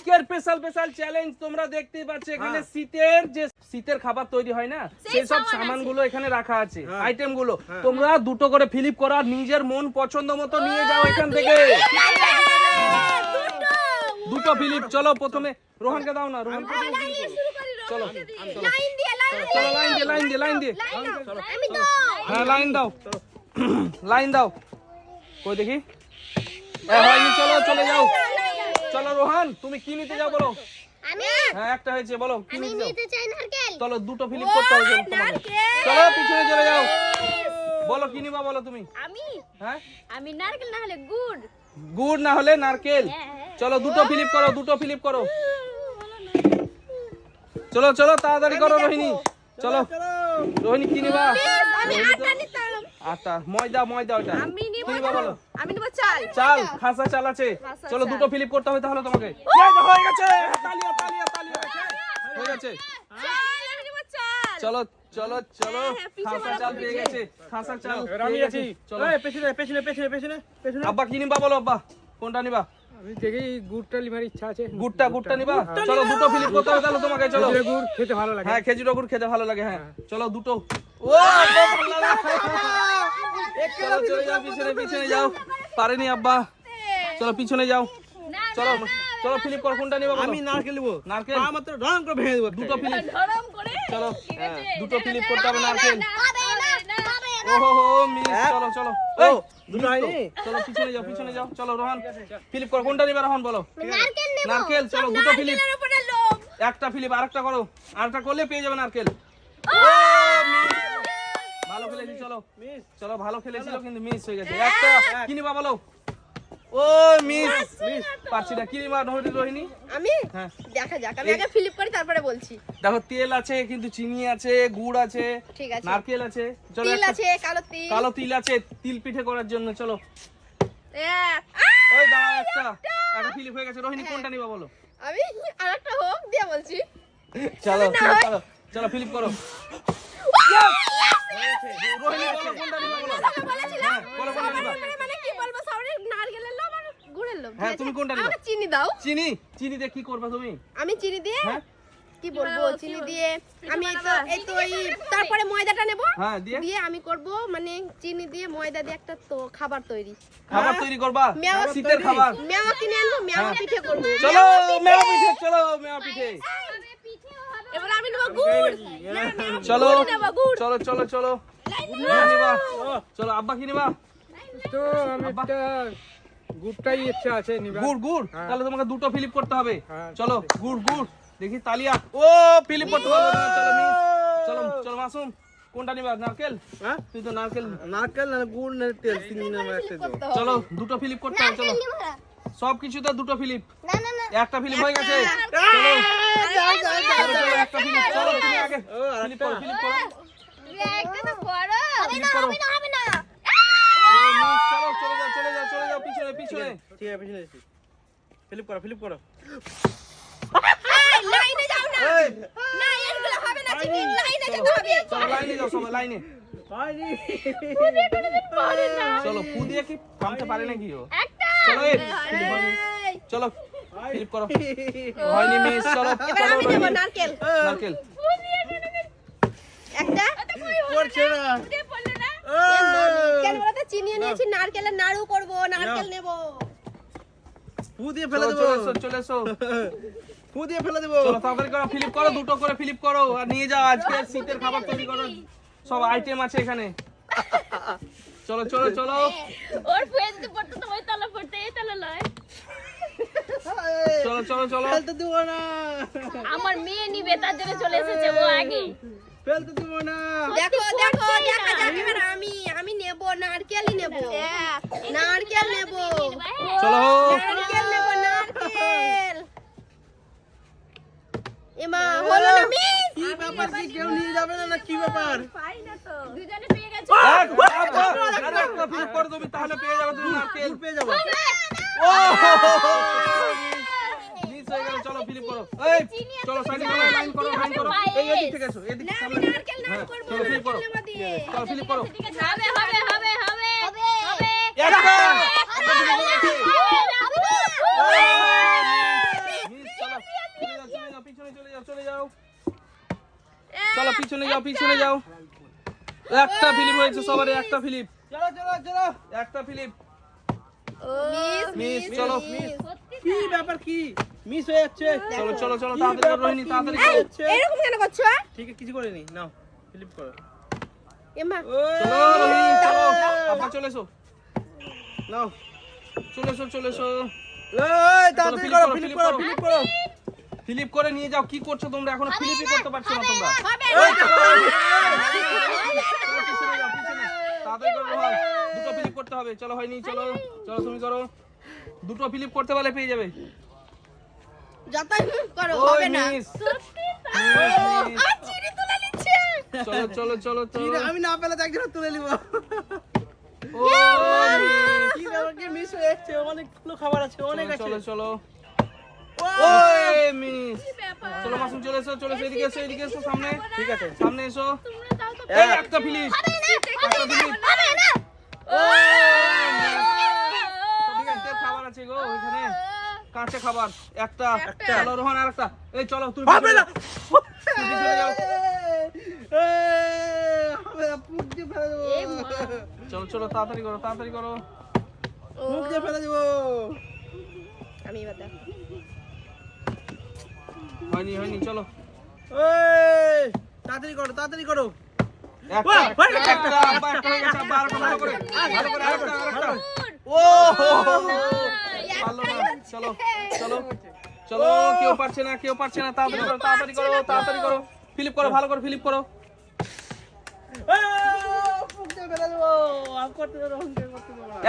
আজকের special special challenge তোমরা দেখতেই পাচ্ছ এখানে হ্যাঁ। শীতের যে শীতের খাবার তৈরি হয় না সেই সব। সামানগুলো এখানে রাখা আছে হ্যাঁ। আইটেমগুলো হ্যাঁ। তোমরা দুটো করে ফিলিপ করা নিজের মন পছন্দ মতো নিয়ে যাও এখান থেকে। দুটো ফিলিপ চলো প্রথমে। রোহনকে দাও না রোহন। চলো। লাইন দিয়ে লাইন চলো লাইন দিয়ে লাইন দিয়ে লাইন দিয়ে। আমি হ্যাঁ লাইন দাও। লাইন দাও। কই দেখি? হয়নি চলো চলে যাও। চলো রোহান তুমি কি নিতে যাও বলো? আমি? হ্যাঁ একটা হয়েছে বলো কি আমি নিতে চাই নারকেল। চলো দুটো ফিলিপ করতে হবে চলো তোমাকে চলো পিছনে চলে যাও। বলো কি নিবা বলো তুমি? আমি? হ্যাঁ? আমি নারকেল না হলে গুড়। গুড় না হলে নারকেল। হ্যাঁ, হ্যাঁ। চলো দুটো ফিলিপ করো দুটো ফিলিপ করো। চলো চলো তাড়াতাড়ি করো রোহিণী। চলো রোহিণী কি নিবা? আমি আটা নিতাম। আটা ময়দা ময়দা ওটা। আমি নিব আমি নিব চাল। চাল খাসা চাল আছে। চলো দুটো ফিলিপ করতে হবে তাহলে তোমাকে। হয়ে গেছে! তালিয়া তালিয়া তালিয়া। হয়ে গেছে। চাল চাল। চলো চলো চলো। হ্যাঁ, হ্যাঁ, পিছে খাসা চাল পেয়ে গেছে। খাসা চাল আমি আছি চলো। পেছনে পেছনে পেছনে পেছনে পেছনে। আব্বা কি নিবা বলো আব্বা? কোনটা নিবা? আমি দেখি গুড়টা লিভার ইচ্ছা আছে। গুড়টা গুড়টা নিবা? চলো দুটো ফিলিপ করতে হবে তাহলে তোমাকে চলো। খেজুরের গুড় খেতে ভালো লাগে। হ্যাঁ খেজুর গুড় খেতে ভালো লাগে হ্যাঁ। চলো দুটো। ও। চলো চলে যাও পিছনে পিছনে যাও। পারেনি আব্বা। চলো পিছনে যাও। চলো চলো ফিলিপ কর কোনটা নিবা আমি নারকেল নেব। নারকেল? পা মাত্র ঢং করে ভেঙে দেবো। দুটো ফিলিপ গরম করে। চলো ঠিক দুটো ফিলিপ করতে হবে নারকেল। হবে না হবে ও হো হো মিস চলো চলো। ও, দুটো। হয়নি? চলো পিছনে যাও পিছনে যাও। চলো রোহন ফিলিপ কর কোনটা নিবা রোহন বলো। নারকেল চলো দুটো ফিলিপ। একটা ফিলিপ আরেকটা করো। আরেকটা করলে পেয়ে যাবে নারকেল। ও মিস। চলো মিস চলো ভালো খেলেছিল কিন্তু মিস হয়ে গেছে। একটা কি নিবা বলো। ও মিস মিস পাচ্ছি না। কি নিবা রোহিণী আমি? হ্যাঁ। দেখা যাক আমি আগে ফিলিপ করি তারপরে বলছি। দেখো তেল আছে কিন্তু চিনি আছে গুড় আছে ঠিক আছে। নারকেল আছে। চলো তিল আছে কালো তিল। কালো তিল আছে তিল পিঠে করার জন্য চলো। ওই দাঁড়াও একটা। একটা। ফিলিপ হয়ে গেছে। রোহিণী কোনটা নিবা বলো? আমি আরেকটা হোক দিয়ে বলছি। চলো না ফিলিপ চলো ফিলিপ করো। হ্যাঁ, হ্যাঁ, চিনি দাও। চিনি? চিনি দিয়ে কি করবে তুমি? আমি চিনি দিয়ে হ্যাঁ? কি বলব? চিনি দিয়ে আমি তো এই তো এই তারপরে ময়দাটা নেব। হ্যাঁ দিয়ে? দিয়ে আমি করব মানে চিনি দিয়ে ময়দা দিয়ে একটা তো খাবার তৈরি। খাবার তৈরি করবা? মেওয়া শীতের খাবার? মেওয়া কিনে আনব মেওয়া পিঠে করব। চলো মেয়া পিঠে! চলো মেয়া পিঠে। এবার আমি নেব গুড়। চলো চলো চলো চলো। চলো আব্বা কি নিবা? তো আমি একটা গুড়টাই ইচ্ছা আছে নিবা গুড় গুড়? হ্যাঁ। তাহলে তোমাকে দুটো ফিলিপ করতে হবে। হ্যাঁ, চলো গুড় গুড়। দেখি তালিয়া। ও ফিলিপ করতে না। চলো মিস। চলো চলো মাসুম কোনটা নিবা? নারকেল? হ্যাঁ? তুই তো নারকেল নারকেল না গুড় না তেল তিন দিনের একটা চলো দুটো ফিলিপ করতে হবে চলো। সব কিছুতে দুটো ফিলিপ না না না। একটা ফিলিপ হয়ে গেছে। একটা ফিলিপ চলো তুমি আগে। ও, ফিলিপ করো ফিলিপ করো একটা তো করো হবে না, হবে না হবে না। চলো চলে যাও চলে যাও চলে যাও পিছনে পিছনে। ঠিক আছে পিছনে এসছি। ফিলিপ করো ফিলিপ করো লাইনে যাও না। না এগুলো হবে না লাইনে যেতে হবে। চলো লাইনে যাও সবাই লাইনে। চলো ফু কি থামতে পারে নাকি ও? চলো চলো ফিলিপ করো। হয়নি মিস চলো এবার আমি নেব নারকেল। নারকেল। একটা? করছে না? কেন বলতো চিনি নিয়েছি নারকেলের নাড়ু করব নারকেল নেব। ফু দিয়ে ফেলে চলো দেবো। চলে এসো চলে ফু দিয়ে ফেলে দেবো। চলো তাড়াতাড়ি করো ফিলিপ করো দুটো করে ফিলিপ করো আর নিয়ে যাও আজকে শীতের খাবার তৈরি করো। সব আইটেম আছে এখানে। চলো চলো চলো। ওর ফেস পড়তে তো ওই তলা পড়তে এই তলা লয় চলো চলো চলো ফেলতে দেবো না আমার মেয়ে নিবে তার জন্য চলে এসেছে ও আগে ফেলতে দেবো না দেখো দেখো দেখা যাক এবার আমি আমি নেব নারকেলই নেব নারকেল নেব চলো নারকেল নেব নারকেল এমা হলো না মিস কি ব্যাপার কি কেউ নিয়ে যাবে না না কি ব্যাপার পাই না তো দুজনে পেয়ে গেছে এক, একটা, আরে করে তুমি তাহলে পেয়ে যাবে তুমি নারকেল পেয়ে যাব ও চলো ফিলিপ করো এই চলো সাইডে করো চলো ফিলিপ করো চলো ফিলিপ করো হবে হবে চলো পিছনে যাও পিছনে যাও একটা ফিলিপ হয়েছে সবার একটা ফিলিপ চলো চলো একটা ফিলিপ মিস মিস চলো মিস কি ব্যাপার কি মিস হয়ে যাচ্ছে। চলো চলো চলো তাড়াতাড়ি করো রোহিণী তাড়াতাড়ি করো? এরকম কেন করছ? ঠিক আছে কিছু করিনি। নাও ফিলিপ করো। এমা। চলো রোহিণী চলো আব্বা চলে এসো। নাও চলে এসো চলে এসো। এই তাড়াতাড়ি ফিলিপ করো ফিলিপ ফিলিপ করো। ফিলিপ করো। ফিলিপ করে নিয়ে যাও কি করছ তোমরা? এখনও ফিলিপই করতে পারছ না তোমরা। তাড়াতাড়ি করো রোহান। দুটো ফিলিপ করতে হবে। চলো হয়নি চলো চলো তুমি করো। দুটো ফিলিপ করতে পারলে পেয়ে যাবে। যতই মুভ করো হবে না। আর চিড়ি তুলে নিচ্ছে। চলো চলো চলো চলো। আমি না পেলে তো একজন তুলে নিব। ও মিস। কি ব্যাপার কি মিস হয়ে যাচ্ছে? অনেকগুলো খাবার আছে অনেক আছে। চলো চলো। ওই মিস। চলো মাসুম চলে এসো চলে এসো এদিকে এসো এদিকে এসো সামনে। ঠিক আছে। সামনে এসো। এই একটা ফিলিপ ঠিক আছে খাবার আছে গো ওইখানে? কাঁচা খাবার একটা চলো রোহন আর একটা। এই চলো তুমি হবে না। চলো চলো তাড়াতাড়ি করো তাড়াতাড়ি করো। মুখ দিয়ে ফেলে দেবো। আমি হয়নি হয়নি চলো। এই, তাড়াতাড়ি করো তাড়াতাড়ি করো। একটা ও পারল না। চলো চলো চলো কেউ পারছে না কেউ পারছে না তাড়াতাড়ি করো তাড়াতাড়ি করো তাড়াতাড়ি করো। ফিলিপ করো ভালো করে ফিলিপ করো।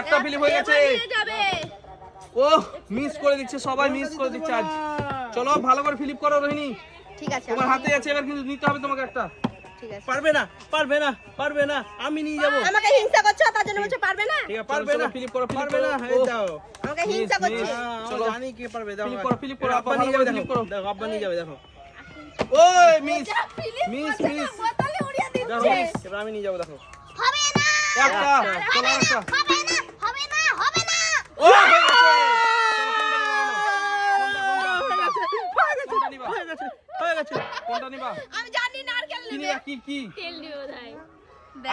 একটা ফিলিপ হয়ে গেছে। যাবে। ও মিস করে দিচ্ছে সবাই মিস করে দিচ্ছে আজ। চলো ভালো করে ফিলিপ করো রোহিণী। ঠিক আছে তোমার হাতে আছে এবার কিন্তু নিতে হবে তোমাকে একটা। পারবে না পারবে না পারবে না আমি নিয়ে যাব। আমাকে হিংসা করছ তার জন্য বলছো পারবে না? ঠিক আছে পারবে না ফিলিপ করো, পারবে না এই দাও। আমাকে হিংসা করছে? চলো। জানি কে পারবে দাও ফিলিপ করো, ফিলিপ করো, আব্বা নিয়ে করে যাবে ফিলিপ করো। দেখো আব্বা নিয়ে যাবে দেখো। ওই মিস মিস মিস। বোতলে উড়িয়ে দিচ্ছে। এবার আমি নিয়ে যাব দেখো। হবে না। একটা চলো একটা। হবে না হবে না হবে না। ও হয়ে গেছে? হয়ে গেছে হয়ে গেছে কোনটা নিবা? আমি জানি কি কি কি? তেল দিও ভাই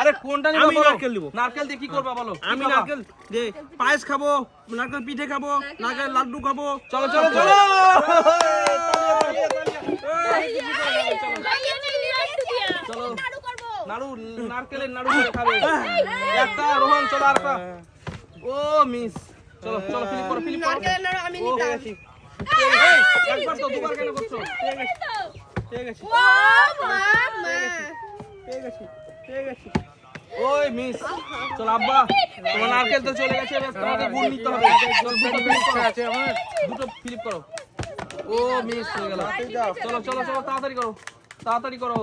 আরে কোনটা নিবা আমি নারকেল নিবো। নারকেল দিয়ে কি করবা বলো? আমি নারকেল যে পায়েস খাব নারকেল পিঠে খাব নারকেল লাড্ডু খাব। চলো চলো চলো। চলো। নাড়ু নারকেলের নাড়ু করে খাবে। একটা রোহন চলো আর একটা ও মিস। চলো চলো ফিলিপ করো ফিলিপ করো। নারকেলের নাড়ু আমি নিতাম। এই, একবার তো দুবার কেন করছ? পেয়ে গেছি। পেয়ে গেছি পেয়ে গেছি ওই মিস চলো আব্বা তোমার নারকেল তো চলে গেছে তোমাকে গুড় নিতে হবে। দুটো ফিলিপ করো। আমার দুটো ফিলিপ করো। ও মিস হয়ে গেল। চলো চলো চলো তাড়াতাড়ি করো। তাড়াতাড়ি করো।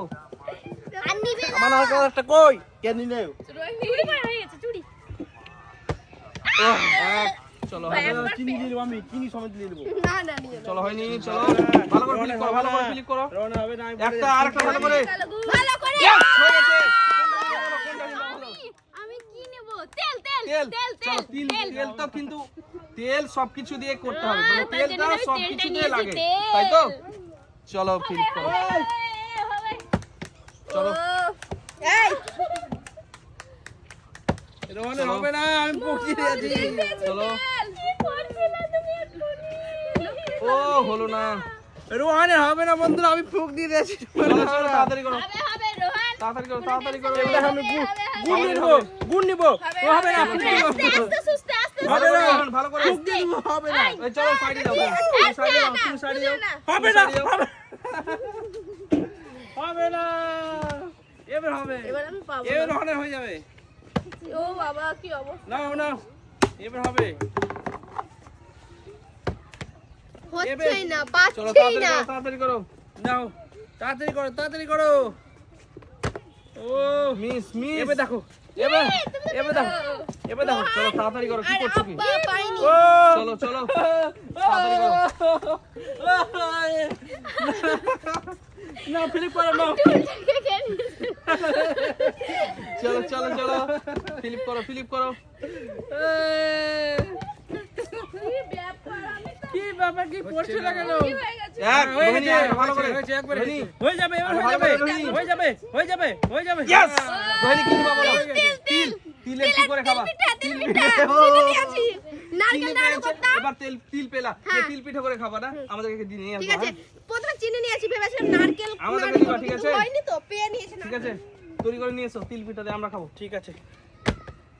আমার নারকেল একটা কই? কে নিলে? চুরি করা হয়ে গেছে চুরি ও, এক, চলো চিনি দিয়ে দেবো আমি চিনি সমেত দিয়ে দেবো। চলো হয়নি চলো ভালো করে ফিলিপ করো ভালো করে ফিলিপ করো। একটা আর একটা ভালো করে। ভালো করে। হয়ে গেছে। তেল তেল তেল তেল তেল তেল তো কিন্তু তেল সবকিছু দিয়ে করতে হবে মানে তার জন্য তেলটা সবকিছু দিয়ে লাগে তাই তো? চলো ফিলিপ করো। চলো। হবে না আমি দিয়েছি চলো। ও হলো না। রোহানে হবে না বন্ধুরা আমি ফুক দিয়ে দিয়েছি। তাড়াতাড়ি করো। হবে হবে রোহান। তাড়াতাড়ি করো তাড়াতাড়ি করো। এবার আমি গুড় নিয়ে গুড় নিবো ও হবে না। ভালো করে ফুক দিয়ে দেবো হবে এই চলো সাইডে যাও তুমি সাইডে যাও তুমি সাইডে হবে না হবে হবে না। এবার হবে। এবার আমি পাবো এবার রওনা হয়ে যাবে। ও বাবা কি অবস্থা। না না এবার হবে। হচ্ছেই না পাচ্ছেই না। তাড়াতাড়ি করো। নাও তাড়াতাড়ি করো তাড়াতাড়ি করো। ও মিস মিস। এবার দেখো এবার এবার দেখো এবার দেখো চলো তাড়াতাড়ি করো কি করছ কি? চলো চলো তাড়াতাড়ি করো। না ফিলিপ করো না চলো চলো চলো। ফিলিপ করো ফিলিপ করো ব্যাপার কি পড়ছে না কেন? হয়ে করে। হয়েছে, একবারে রোহিণী হয়েছে। হয়ে যাবে এবার হয়ে যাবে। হয়ে যাবে হয়ে যাবে হয়ে যাবে। ইয়েস রোহিণী কি খাবা বলো তিল তিলের কি করে খাবা? তিল পিঠা ও, চিনি নিয়েছি নারকেল নাড়ু করতাম এবার তেল তিল পেলা। তিল পিঠা করে খাবা না? আমাদেরকে দিয়ে নিয়ে ঠিক আছে। হ্যাঁ? প্রথমে চিনি ভেবেছিলাম নারকেল দিবা, ঠিক আছে? হয়নি তো পেয়ে নিয়েছি ঠিক আছে। তৈরি করে নিয়ে এসো তিল পিঠা দিয়ে আমরা খাব। ঠিক আছে।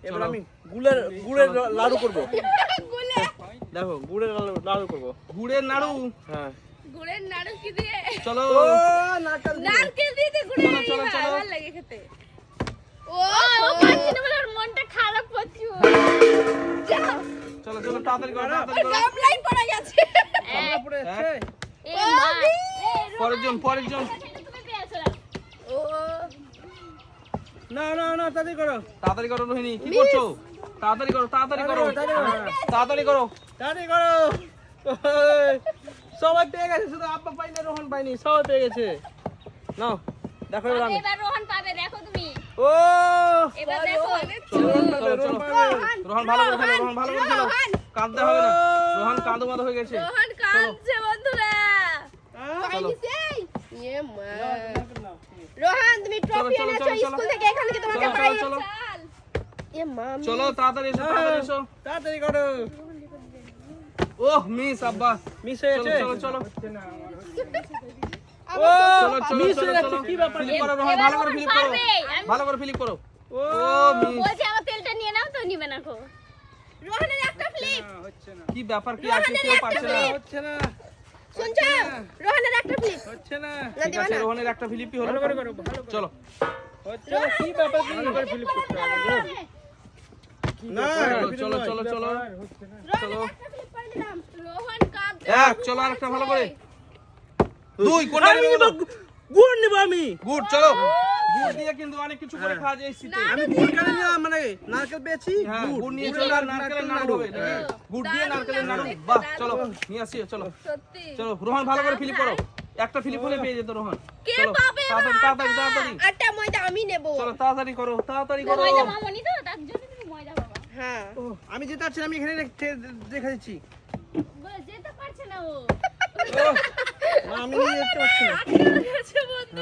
এবার আমি গুড়ের গুড়ের লাড়ু করব। দেখো গুড়ের লাড়ু করব। গুড়ের নাড়ু হ্যাঁ। গুড়ের নাড়ু কি দিয়ে? চলো। নারকেল নারকেল দিয়ে গুড়ের চলো, চলো, চলো। ভালো লাগে খেতে। ও ও পাচ্ছি না বলে মনটা খারাপ চলো চলো তাড়াতাড়ি করো তাড়াতাড়ি করো। গামলাই পড়ে গেছে। আমরা পড়ে যাচ্ছে পরের জন পরের জন। ও। না না না তাড়াতাড়ি করো। তাড়াতাড়ি করো রোহিণী কি করছ? তাড়াতাড়ি করো তাড়াতাড়ি করো। তাড়াতাড়ি করো, তাড়াতাড়ি করো। সবাই পেয়ে গেছে শুধু আব্বা পাইনি রোহন পাইনি সবাই পেয়ে গেছে। নাও দেখো এবার আমি। এবার রোহন পাবে দেখো তুমি। ও এবার দেখো। রোহন পাবে, রোহন ভালো করে খেলো রোহন ভালো করে খেলো। কাঁদতে হবে না। রোহন কাঁদো মাদো হয়ে গেছে। রোহন কাঁদছে বন্ধুরা? পাইনি সেই। এ মা। রোহন তুমি ট্রফি চলো, এনেছো। স্কুল থেকে এখান থেকে তোমাকে চলো পাই এ মা চলো তাড়াতাড়ি এসো তাড়াতাড়ি এসো। তাড়াতাড়ি করো। ওহ মিস আব্বা। মিস হয়ে চলো গেছে? চলো চলো। ও চলো চলো মিস হয়ে চলো। কি ব্যাপার? ফিলিপ করো রোহন ভালো করে ফিলিপ করো। ভালো করে ফিলিপ করো। ও মিস বলছি আমার তেলটা নিয়ে নাও তো নিবে না কো রোহনের একটা ফ্লিপ হচ্ছে না। কি ব্যাপার কি আছে? কেউ পারছে না। হচ্ছে না। শুনছো? রোহনের একটা ফ্লিপ হচ্ছে না। না ঠিক আছে রোহনের একটা ফিলিপি হলো। ভালো করে করো ভালো চলো। হচ্ছে না কি ব্যাপার কি? ভালো করে ফিলিপ করতে হবে। না চলো চলো চলো চলো। রোহন এক চলো আরেকটা ভালো করে। দুই কোনটা আমি নিব গুড় নিব আমি। গুড় চলো। গুড় দিয়ে কিন্তু অনেক কিছু করে খাওয়া যায় শীতে। আমি গুড় কেন নিলাম? মানে নারকেল পেয়েছি? গুড়। গুড় নিয়ে চলো আর নারকেলের নাড়ু। নাড়ু হবে। গুড় দিয়ে নারকেলের নাড়ু। বাহ চলো নিয়ে আসি চলো। সত্যি। চলো রোহন ভালো করে ফিলিপ করো। একটা ফিলিপ হলে পেয়ে যেত রোহন। কে পাবে তাড়াতাড়ি তাড়াতাড়ি তাড়াতাড়ি। ময়দা আমি নেব। চলো তাড়াতাড়ি করো তাড়াতাড়ি করো। ময়দা মামনি তো? তার জন্য তুমি ময়দা বাবা। হ্যাঁ। ও, আমি যেতে পারছি না, আমি এখানে রেখে- রেখে দিচ্ছি। পারছে না ও? ও, না, আমি নিয়ে যেতে পারছি না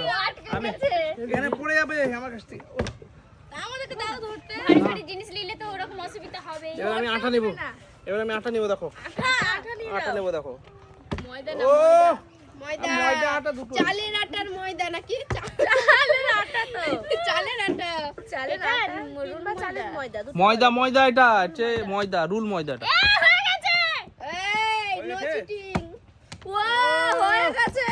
ও আটকে গেছে এখানে পড়ে যাবে আমার কাছ থেকে। আমাদেরকে দাও ধরতে। ভারী ভারী জিনিস নিলে তো ওরকম অসুবিধা হবে। এবার আমি আটা নেব। এবার আমি আটা নেব দেখো। আটা আটা নিয়ে আটা নেব দেখো। ময়দা ও ময়দা। ময়দা আটা দুটো। চালের আটার ময়দা নাকি? চালের আটা তো। চালের আটা। চালের আটা রুল বা চালের ময়দা। ময়দা ময়দা এটা হচ্ছে ময়দা রুল ময়দাটা। হয়ে গেছে এই নো গেছে? চিটিং ওয়া গেছে।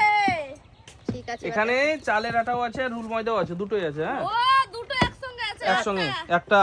ঠিক আছে এখানে চালের আটাও আছে আর রুল ময়দাও আছে দুটোই আছে হ্যাঁ? দুটো একসঙ্গে আছে একসঙ্গে একটা